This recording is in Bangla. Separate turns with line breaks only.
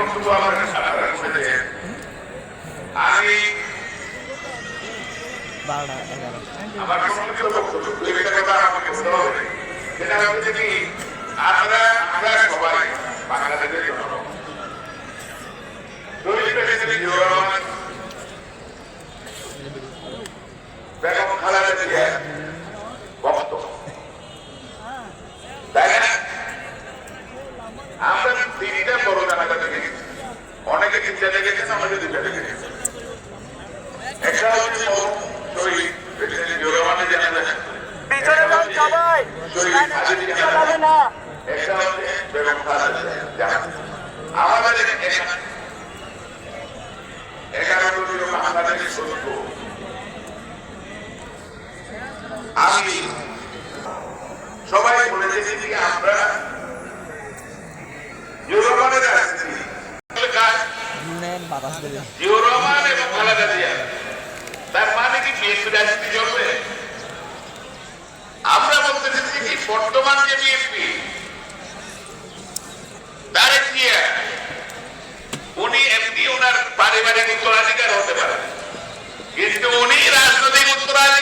আমার আমি আমার সম্পর্কে বক্তব্য এটা আমাকে বলা হবে এটা আমি যদি আর একটা হচ্ছে প্রেসিডেন্ট জিয়াউর রহমানের জানাজা
যান সবাই।
জানাজা
না।
একটা হচ্ছে বেগম খালেদা আমাদের এগারো কোটি বাংলাদেশ সত্য আমি সবাই বলেছে যে আমরা কাজ এবং খালেদা জিয়া, তার মানে কি বিএনপির রাজনীতি চলবে? আমরা বলতে চাইছি কি বর্তমান যে বিএনপি তারেক জিয়া, উনি এমনি ওনার পারিবারিক উত্তরাধিকার হতে পারে। কিন্তু উনি রাজনৈতিক উত্তরাধিকার